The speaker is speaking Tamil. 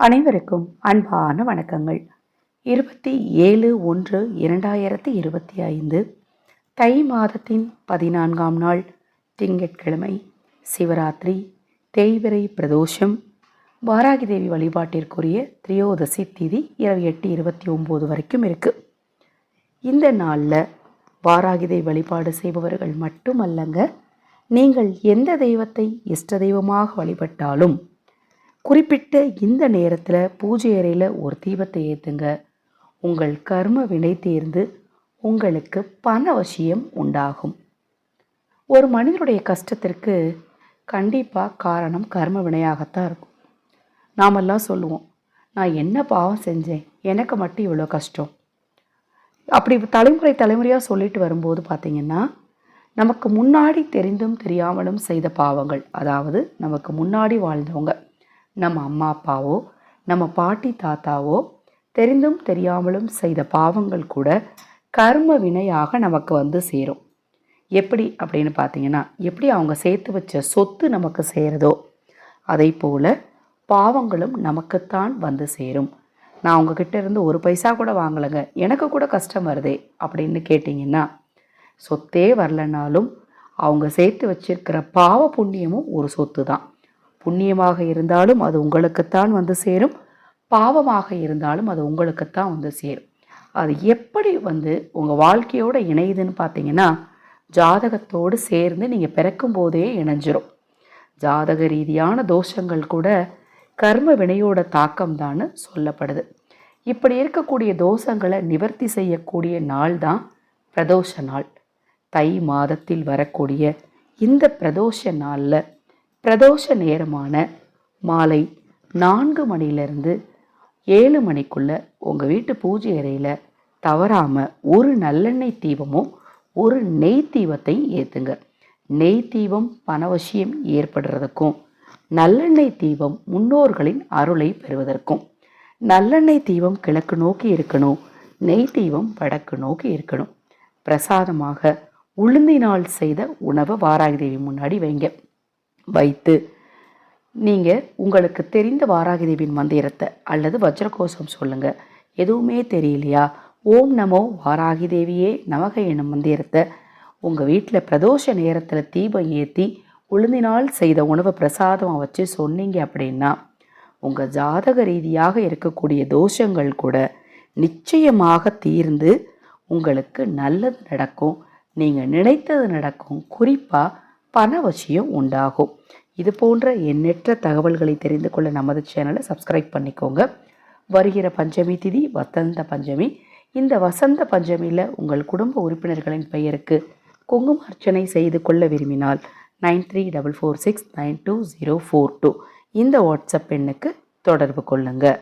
அனைவருக்கும் அன்பான வணக்கங்கள். இருபத்தி ஏழு ஒன்று இரண்டாயிரத்தி இருபத்தி ஐந்து தை மாதத்தின் பதினான்காம் நாள் திங்கட்கிழமை சிவராத்திரி தேய்பிறை பிரதோஷம் பாராகி தேவி வழிபாட்டிற்குரிய திரியோதசி திதி இரவு எட்டு இருபத்தி ஒம்பது வரைக்கும் இருக்குது இந்த நாளில் வாராகி தேவி வழிபாடு செய்பவர்கள் மட்டுமல்லங்க நீங்கள் எந்த தெய்வத்தை இஷ்ட தெய்வமாக வழிபட்டாலும் குறிப்பிட்ட இந்த நேரத்தில் பூஜை அறையில் ஒரு தீபத்தை ஏற்றுங்க உங்கள் கர்ம வினை தீர்ந்து உங்களுக்கு பண வசியம் உண்டாகும். ஒரு மனிதனுடைய கஷ்டத்திற்கு கண்டிப்பாக காரணம் கர்ம வினையாகத்தான் இருக்கும். நாமெல்லாம் சொல்லுவோம் நான் என்ன பாவம் செஞ்சேன்? எனக்கு மட்டும் இவ்வளோ கஷ்டம். அப்படி தலைமுறை தலைமுறையாக சொல்லிட்டு வரும்போது பார்த்திங்கன்னா நமக்கு முன்னாடி தெரிந்தும் தெரியாமலும் செய்த பாவங்கள் அதாவது நமக்கு முன்னாடி வாழ்ந்தவங்க. நம்ம அம்மா அப்பாவோ நம்ம பாட்டி தாத்தாவோ தெரிந்தும் தெரியாமலும் செய்த பாவங்கள் கூட கர்ம வினையாக நமக்கு வந்து சேரும். எப்படி அப்படின்னு பார்த்தீங்கன்னா எப்படி அவங்க சேர்த்து வச்ச சொத்து நமக்கு சேருதோ அதை போல் பாவங்களும் நமக்குத்தான் வந்து சேரும். நான் உங்ககிட்ட இருந்து ஒரு பைசா கூட வாங்கலைங்க எனக்கு கூட கஷ்டம் வருதே அப்படின்னு கேட்டிங்கன்னா சொத்தே வரலனாலும் அவங்க சேர்த்து வச்சிருக்கிற பாவ புண்ணியமும் ஒரு சொத்து தான் புண்ணியமாக இருந்தாலும் அது உங்களுக்குத்தான் வந்து சேரும். பாவமாக இருந்தாலும் அது உங்களுக்குத்தான் வந்து சேரும். அது எப்படி வந்து உங்கள் வாழ்க்கையோடு இணையுதுன்னு பார்த்தீங்கன்னா ஜாதகத்தோடு சேர்ந்து நீங்கள் பிறக்கும் போதே இணைஞ்சிரும். ஜாதக ரீதியான தோஷங்கள் கூட கர்ம வினையோட தாக்கம் தான் சொல்லப்படுது. இப்படி இருக்கக்கூடிய தோஷங்களை நிவர்த்தி செய்யக்கூடிய நாள் தான் பிரதோஷ நாள். தை மாதத்தில் வரக்கூடிய இந்த பிரதோஷ நாளில் பிரதோஷ நேரமான மாலை நான்கு மணிலேருந்து ஏழு மணிக்குள்ள உங்கள் வீட்டு பூஜை அறையில் தவறாமல் ஒரு நல்லெண்ணெய் தீபமும் ஒரு நெய் தீபத்தையும் ஏற்றுங்க நெய் தீபம் பணவசியம் ஏற்படுறதுக்கும் நல்லெண்ணெய் தீபம் முன்னோர்களின் அருளை பெறுவதற்கும் நல்லெண்ணெய் தீபம் கிழக்கு நோக்கி இருக்கணும் நெய் தீபம் வடக்கு நோக்கி இருக்கணும். பிரசாதமாக உளுந்தினால் செய்த உணவை வாராகி தேவி முன்னாடி வைங்க. வைத்து நீங்கள் உங்களுக்கு தெரிந்த வாராகிதேவின் மந்திரத்தை அல்லது வஜ்ரகோஷம் சொல்லுங்கள் எதுவுமே தெரியலையா? ஓம் நமோ வாராகி தேவியே நமக எனும் மந்திரத்தை உங்கள் வீட்டில் பிரதோஷ நேரத்தில் தீபம் ஏற்றி உளுந்தினால் செய்த உணவை பிரசாதமாக வச்சு சொன்னீங்க அப்படின்னா உங்கள் ஜாதக ரீதியாக இருக்கக்கூடிய தோஷங்கள் கூட நிச்சயமாக தீர்ந்து உங்களுக்கு நல்லது நடக்கும். நீங்கள் நினைத்தது நடக்கும். குறிப்பாக பணவசியம் உண்டாகும். இது போன்ற எண்ணற்ற தகவல்களை தெரிந்து கொள்ள நமது சேனலை சப்ஸ்கிரைப் பண்ணிக்கோங்க. வருகிற பஞ்சமி திதி வசந்த பஞ்சமி. இந்த வசந்த பஞ்சமியில் உங்கள் குடும்ப உறுப்பினர்களின் பெயருக்கு குங்கும அர்ச்சனை செய்து கொள்ள விரும்பினால் nine three double four six nine two zero four two இந்த வாட்ஸ்அப் எண்ணுக்கு தொடர்பு கொள்ளுங்கள்